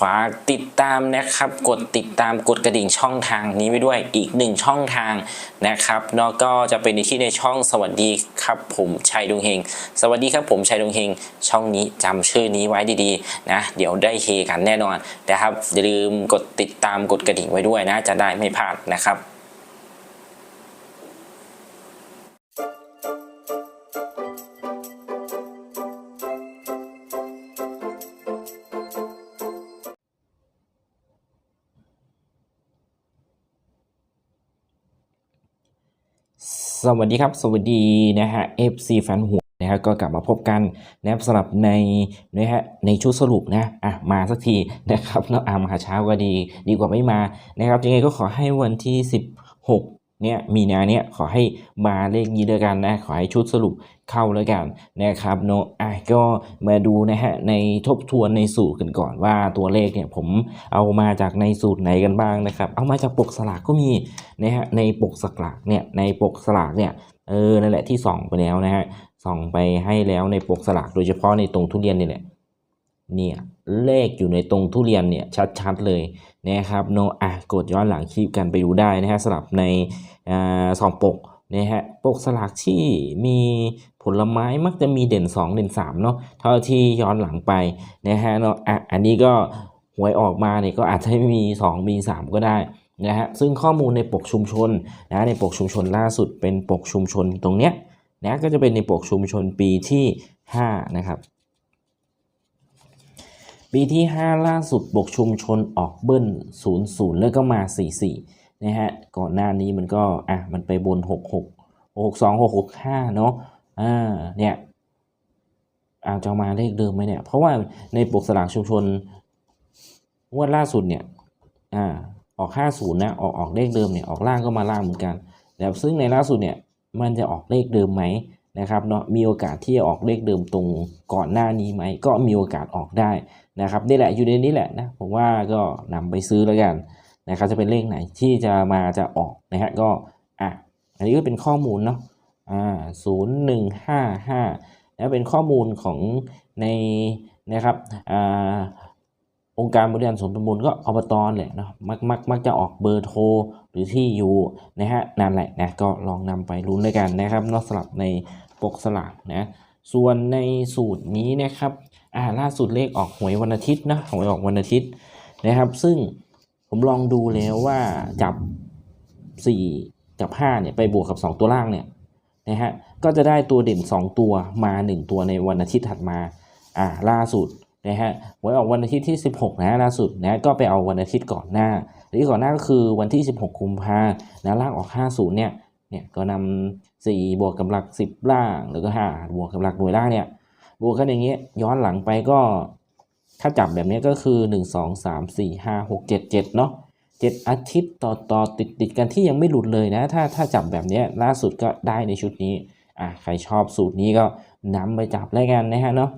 ฝากติดตามนะครับ กดติดตามกดกระดิ่งช่องทางนี้ไปด้วยอีกหนึ่งช่องทางนะครับแล้วก็จะเป็นในที่ในช่องสวัสดีครับ ผมชัยดวงเฮง สวัสดีครับผมชัยดวงเฮง ช่องนี้จำชื่อนี้ไว้ดีๆนะเดี๋ยวได้เฮกันแน่นอนนะครับอย่าลืมกดติดตามกดกระดิ่งไว้ด้วยนะ จะได้ไม่พลาดนะครับ สวัสดีครับ สวัสดีนะฮะ FC แฟนหัวนะฮะก็กลับมาพบกันนะครับสำหรับในนะฮะในชุดสรุปนะอะมาสักทีนะครับเนาะอามาเช้าก็ดี ดีกว่าไม่มานะครับยังไงก็ขอให้วันที่ 16 เนี่ยมีนาเนี่ยขอให้มาเลขนี้ด้วยกันนะ ขอให้ชุดสรุปเข้าแล้วกันนะครับเนอะอะก็มาดูนะฮะในทบทวนในสูตรกันก่อนว่าตัวเลขเนี่ยผมเอามาจากในสูตรไหนกันบ้างนะครับ เอามาจากปกสลากก็มีนะฮะในปกสลากเนี่ยในปกสลากเนี่ยเออนั่นแหละที่ส่องไปแล้วนะฮะส่องไปให้แล้วในปกสลากโดยเฉพาะในตรงทุเรียนนี่แหละเนี่ยเลขอยู่ในตรงทุเรียนเนี่ยชัดๆเลย นะครับโนอะกดย้อนหลังคลิปกันไปดูได้นะฮะสลับในอสองปกนะฮะปกสลากที่มีผลไม้มักจะมีเด่น 2 เด่น3เนาะเท่าที่ย้อนหลังไปนะฮะเนาะอะอันนี้ก็หวยออกมาเนี่ยก็อาจจะมี 2 มี 3 ก็ได้นะฮะซึ่งข้อมูลในปกชุมชนนะในปกชุมชนล่าสุดเป็นปกชุมชนตรงเนี้ยนะก็จะเป็นในปกชุมชนปีที่ 5 นะครับ ปีที่ 5 ล่าสุดปกชุมชนออกเบิ้ล00 แล้วก็มา 44 นะฮะ ก่อนหน้านี้มันก็ อะ มันไปบน 66 62 665 เนาะอ่า เนี่ยอาจจะมาเลขเดิมไหมเนี่ย เพราะว่าในปกสลากชุมชนงวดล่าสุดเนี่ย อ่า ออก 50 นะ ออกออกเลขเดิมเนี่ย ออกล่างก็มาล่างเหมือนกันแต่ซึ่งในล่าสุดเนี่ย มันจะออกเลขเดิมไหมนะครับเนาะ มีโอกาสที่จะออกเลขเดิมตรงก่อนหน้านี้ไหม ก็มีโอกาสออกได้ นะครับนี่แหละอยู่ในนี้แหละนะผมว่าก็นำไปซื้อแล้วกันนะครับจะเป็นเลขไหนที่จะมาจะออกนะฮะก็อะอันนี้ก็เป็นข้อมูลเนาะอ่าศูนย์หนึ่งห้าห้าแล้วเป็นข้อมูลของในนะครับอ่าองค์การบริหารส่วนตำบลก็อบตแหละเนาะมักมักมักจะออกเบอร์โทรหรือที่อยู่นะฮะนั่นแหละนะก็ลองนำไปลุ้นด้วยกันนะครับนอกสลับในปกสลากนะส่วนในสูตรนี้นะครับ อ่าล่าสุดเลขออกหวยวันอาทิตย์นะหวยออกวันอาทิตย์นะครับ ซึ่งผมลองดูแล้วว่าจับ4กับ5เนี่ยไปบวกกับ2ตัวล่างเนี่ยนะฮะก็จะได้ตัวเด่น2ตัวมา1ตัวในวันอาทิตย์ถัดมาอ่าล่าสุดนะฮะหวยออกวันอาทิตย์ที่ 16นะล่าสุดนะก็ไปเอาวันอาทิตย์ก่อนหน้า หรือก่อนหน้าก็คือวันที่ 16กุมภานะล่างออก 50เนี่ยเนี่ยก็นำ4บวกกับหลัก10 ล่าง แล้วก็5บวกกับหลักหน่วยล่างเนี่ย บวกกันอย่างเงี้ยย้อนหลังไปก็ถ้าจับแบบนี้ก็คือ 1 2 3 4 5 6 7 7เนาะ7อาทิตย์ต่อต่อติดติดกันที่ยังไม่หลุดเลยนะ ถ้าถ้าจับแบบเนี้ยล่าสุดก็ได้ในชุดนี้อะใครชอบสูตรนี้ก็นำไปจับแล้วกันนะฮะเนาะ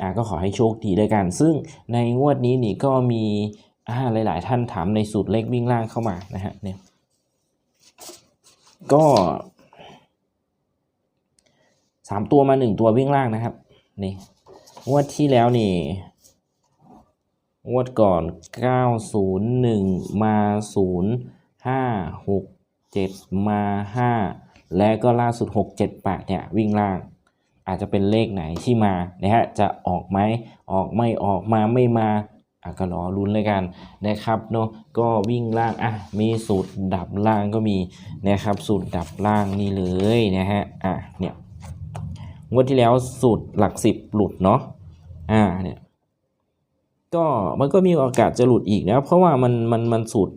อ่าก็ขอให้โชคดีด้วยกัน ซึ่งในงวดนี้นี่ก็มีอ่าหลาย ๆ ท่านถามในสูตรเลขวิ่งล่างเข้ามานะฮะเนี่ยก็ สามตัวมาหนึ่งตัววิ่งล่างนะครับ นี่งวดที่แล้วนี่งวดก่อนเก้าศูนย์หนึ่งมาศูนย์ห้าหกเจ็ดมาห้าและก็ล่าสุดหกเจ็ดแปดเนี่ย วิ่งล่าง อาจจะเป็นเลขไหนที่มานะฮะจะออกไหมออกไม่ออกมาไม่มาอะก็รอลุ้นเลยกันนะครับเนาะก็วิ่งล่างอะมีสูตรดับล่างก็มีนะครับสูตรดับล่างนี่เลยนะฮะอะเนี่ย งวดที่แล้วสูตรหลักสิบหลุดเนาะอ่าเนี่ยก็มันก็มีโอกาสจะหลุดอีกนะเพราะว่ามันมันมันสูตร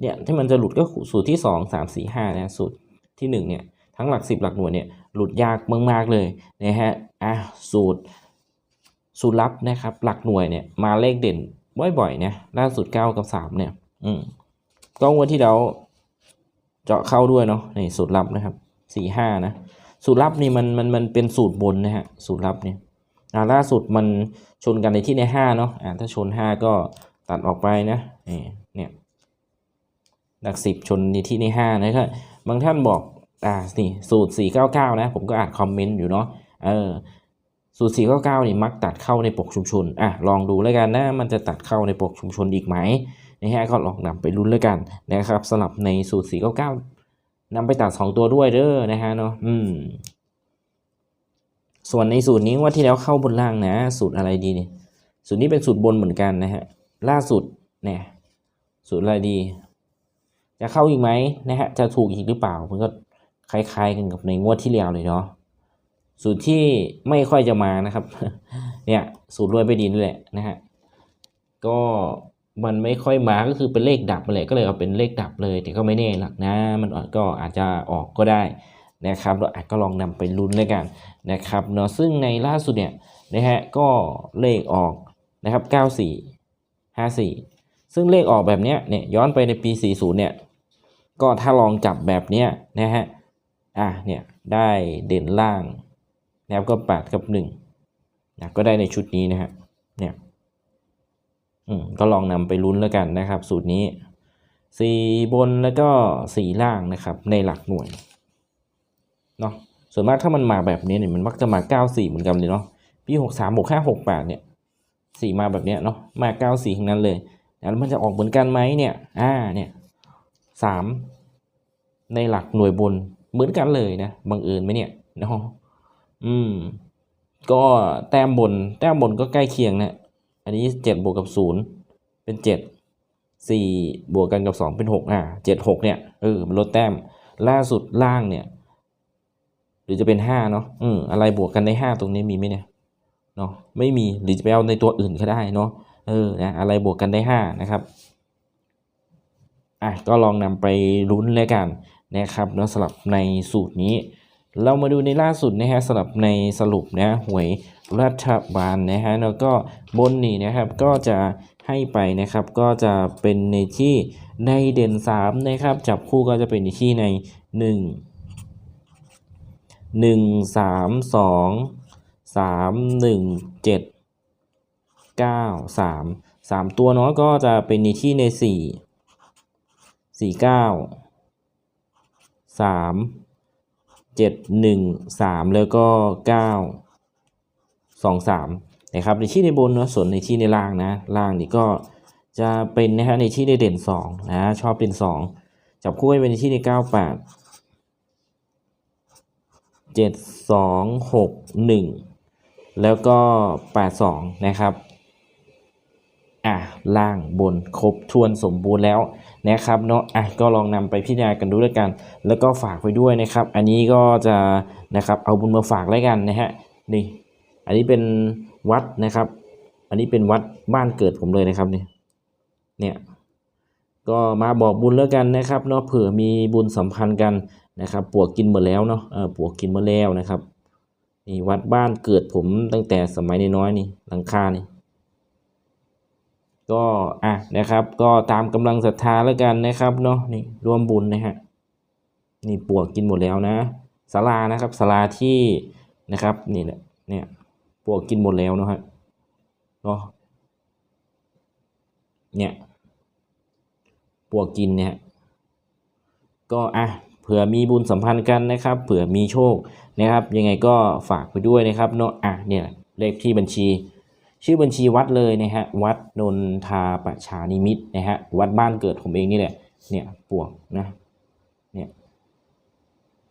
เนี่ยที่มันจะหลุดก็สูตรที่สองสามสี่ห้านะสูตรที่หนึ่งเนี่ย ทั้งหลักสิบหลักหน่วยเนี่ยหลุดยากมากๆเลยนะฮะอะสูตรสูตรลับนะครับ หลักหน่วยเนี่ยมาเลขเด่นบ่อยๆเนะล่าสุดเก้ากับสามเนี่ย อืมก็งวันที่เราเจาะเข้าด้วยเนาะนี่สูตรลับนะครับสี่ห้านะ สูตรลับนี่มันมันมันเป็นสูตรบนนะฮะสูตรลับเนี่ยอ่าล่าสุดมันชนกันในที่ในห้าเนาะอ่าถ้าชนห้าก็ตัดออกไปนะนี่เนี่ยหลักสิบชนในที่ในห้านะครับบางท่านบอกอ่านี่สูตร499นะ ผมก็อ่านคอมเมนต์อยู่เนาะเออสูตร 499 นี่มักตัดเข้าในปกชุมชน อะ ลองดูแล้วกันนะ มันจะตัดเข้าในปกชุมชนอีกไหมนะฮะ ก็ลองนำไปลุ้นแล้วกันนะครับสลับในสูตร 499 นำไปตัด2ตัวด้วยเด้อนะฮะเนาะอืม ส่วนในสูตรนี้ว่าที่แล้วเข้าบนล่างนะ สูตรอะไรดีเนี่ยสูตรนี้เป็นสูตรบนเหมือนกันนะฮะ ล่าสุดเนี่ยสูตรอะไรดี จะเข้าอีกไหมนะฮะ จะถูกอีกหรือเปล่า มันก็คล้ายๆกันกับในงวดที่แล้วเลยเนาะสูตรที่ไม่ค่อยจะมานะครับ เนี่ย สูตรรวยไปดีนี่แหละนะฮะ ก็ มันไม่ค่อยมาก็คือเป็นเลขดับมาเลยก็เลยเอาเป็นเลขดับเลย แต่ก็ไม่แน่หรอกนะ มันก็อาจจะออกก็ได้นะครับเราอาจก็ลองนำไปลุ้นด้วยกันนะครับเนาะซึ่งในล่าสุดเนี่ยนะฮะก็เลขออกนะครับ 94 54 ซึ่งเลขออกแบบเนี้ยเนี่ยย้อนไปในปี 40 เนี่ยก็ถ้าลองจับแบบเนี้ยนะฮะอะเนี่ยได้เด่นล่างนะครับก็แปดกับหนึ่งนะก็ได้ในชุดนี้นะฮะเนี่ย ก็ลองนำไปลุ้นแล้วกันนะครับ สูตรนี้สี่บนแล้วก็สี่ล่างนะครับ ในหลักหน่วยเนาะส่วนมากถ้ามันมาแบบนี้เนี่ยมันมักจะมาเก้าสี่เหมือนกันเลยเนาะปีหกสามหกห้าหกแปดเนี่ยสี่มาแบบเนี้ยเนาะมาเก้าสี่ทั้งนั้นเลยแล้วมันจะออกเหมือนกันไหมเนี่ยอ่าเนี่ยสามในหลักหน่วยบนเหมือนกันเลยนะบังเอิญไหมเนี่ยเนาะอืม ก็แต้มบน แต้มบนก็ใกล้เคียงนะ อันนี้เจ็ดบวกกับศูนย์เป็นเจ็ดสี่บวกกันกับสองเป็นหกอ่าเจ็ดหกเนี่ยเออมันลดแต้มล่าสุดล่างเนี่ย หรือจะเป็นห้าเนาะอืมอะไรบวกกันได้ห้าตรงนี้มีไหมเนี่ยเนาะไม่มีหรือจะไปเอาในตัวอื่นก็ได้เนาะเออนะอะไรบวกกันได้ห้านะครับอะก็ลองนำไปลุ้นแล้วกันนะครับเนาะสลับในสูตรนี้ เรามาดูในล่าสุดนะฮะสำหรับในสรุปนะหวย รัฐบาลนะฮะแล้วก็บนนี่นะครับก็จะให้ไปนะครับก็จะเป็นในที่ในเด่น3นะครับจับคู่ก็จะเป็นในที่ใน 1 1 3 2 3 1 7 9 3 3 ตัวเนาะก็จะเป็นในที่ใน 4 4 9 3เจ็ดหนึ่งสามแล้วก็เสองสามนะครับในที่ในบนเนาะส่วนในที่ในล่างนะล่างนี่ก็จะเป็นนะฮะในที่ในเด่นสองนะชอบเป็นสองจับคู่ให้เป็นในที่ในเก้าแปดเจ็ดสองหกหนึ่งแล้วก็แปดสองนะครับอะล่างบนครบทวนสมบูรณ์แล้วนะครับเนาะอะก็ลองนำไปพิจารณากันดูแล้วกัน แล้วก็ฝากไปด้วยนะครับ อันนี้ก็จะนะครับเอาบุญมาฝากแล้วกันนะฮะนี่ อันนี้เป็นวัดนะครับ อันนี้เป็นวัดบ้านเกิดผมเลยนะครับเนี่ยเนี่ยก็มาบอกบุญแล้วกันนะครับเนาะเผื่อมีบุญสัมพันธ์กันนะครับปวกกินหมดแล้วเนาะเออปวกกินหมดแล้วนะครับนี่วัดบ้านเกิดผมตั้งแต่สมัยน้อยๆนี่หลังคานี่ก็อะนะครับ ก็ตามกำลังศรัทธาแล้วกันนะครับเนาะนี่ร่วมบุญนะฮะนี่ปวกกินหมดแล้วนะศาลานะครับศาลาที่นะครับนี่แหละเนี่ย ปวกกินหมดแล้วนะฮะเนาะเนี่ยปวกกินเนี่ยก็อะเผื่อมีบุญสัมพันธ์กันนะครับ เผื่อมีโชคนะครับ ยังไงก็ฝากไปด้วยนะครับเนาะอะเนี่ยเลขที่บัญชี ชื่อบัญชีวัดเลยนะฮะวัดนนทาประชานิมิตรนะฮะวัดบ้านเกิดผมเองนี่แหละเนี่ยปวกนะเนี่ย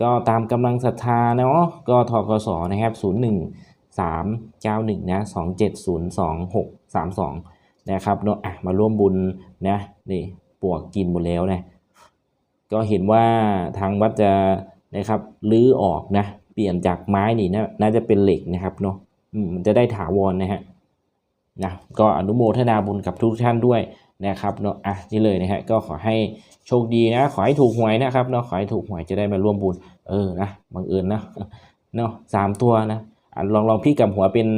ก็ตามกำลังศรัทธาเนาะก็ทกสนะครับ 0 1 3 9 1นะ2 7 0 2 6 3 2นะครับเนาะอะมาร่วมบุญนะนี่ปวกกินหมดแล้วนะก็เห็นว่าทางวัดจะนะครับลื้อออกนะ เปลี่ยนจากไม้นี่นะน่าจะเป็นเหล็กนะครับเนาะมันจะได้ถาวรนะฮะนะก็อนุโมทนาบุญกับทุกท่านด้วยนะครับเนาะอะนี่เลยนะฮะก็ขอให้โชคดีนะ ขอให้ถูกหวยนะครับเนาะขอให้ถูกหวยจะได้มาร่วมบุญเออนะบังเอิญนะเนาะสามตัวนะ อะลองลองพี่กับหัวเป็น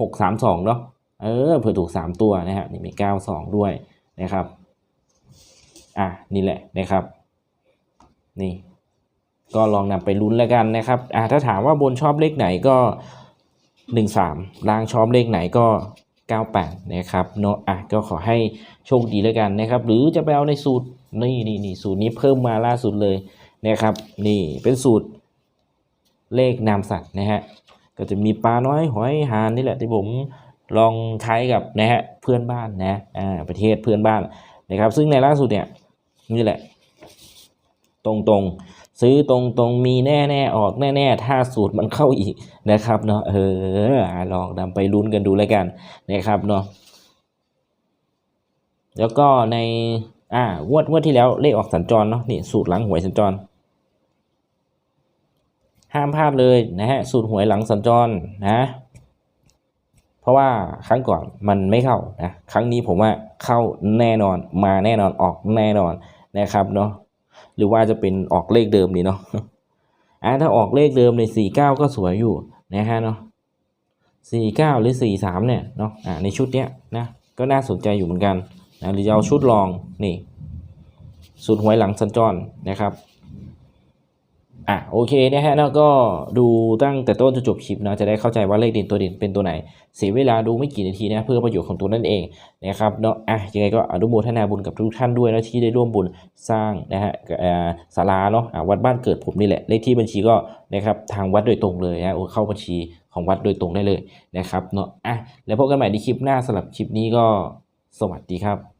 หกสามสองเนาะเออเผื่อถูกสามตัวนะฮะนี่มีเก้าสองด้วยนะครับอะนี่แหละนะครับ นี่ ก็ลองนำไปลุ้นแล้วกันนะครับอะถ้าถามว่าบนชอบเลขไหนก็หนึ่งสามล่างชอบเลขไหนก็98นะครับเนาะอะก็ขอให้โชคดีแล้วกันนะครับ หรือจะไปเอาในสูตรนี่นี่นี่สูตรนี้เพิ่มมาล่าสุดเลยนะครับ นี่เป็นสูตรเลขนามสัตว์นะฮะ ก็จะมีปลาน้อยหอยหานนี่แหละที่ผมลองใช้กับนะฮะเพื่อนบ้านนะอ่าประเทศเพื่อนบ้านนะครับ ซึ่งในล่าสุดเนี่ยนี่แหละ ตรงๆซื้อตรงๆมีแน่ๆออกแน่ๆถ้าสูตรมันเข้าอีกนะครับเนาะเอออะลองนำไปลุ้นกันดูแล้วกันนะครับเนาะแล้วก็ในอ่างวดงวดที่แล้วเลขออกสัญจรเนาะนี่สูตรหลังหวยสัญจร ห้ามพลาดเลยนะฮะสูตรหวยหลังสัญจรนะ เพราะว่าครั้งก่อนมันไม่เข้านะครั้งนี้ผมว่าเข้าแน่นอนมาแน่นอนออกแน่นอนนะครับเนาะหรือว่าจะเป็นออกเลขเดิมดีเนาะอ่าถ้าออกเลขเดิมในสี่เก้าก็สวยอยู่นะฮะเนาะสี่เก้าหรือสี่สามเนี่ยเนาะอ่าในชุดเนี้ยนะก็น่าสนใจอยู่เหมือนกันนะหรือจะเอาชุดรองนี่สูตรหวยหลังสัญจรนะครับ อะโอเคนะฮะแล้วก็ดูตั้งแต่ต้นจนจบคลิปนะจะได้เข้าใจว่าเลขเด่นตัวเด่นเป็นตัวไหน เสียเวลาดูไม่กี่นาทีนะเพื่อประโยชน์ของตัวนั่นเองนะครับเนาะอะยังไงก็อนุโมทนาบุญกับทุกท่านด้วยนะที่ได้ร่วมบุญสร้างนะฮะศาลาเนาะะวัดบ้านเกิดผมนี่แหละเลขที่บัญชีก็นะครับทางวัดโดยตรงเลยนะโอ้เข้าบัญชีของวัดโดยตรงได้เลยนะครับเนาะอะแล้วพบกันใหม่ในคลิปหน้าสำหรับคลิปนี้ก็สวัสดีครับ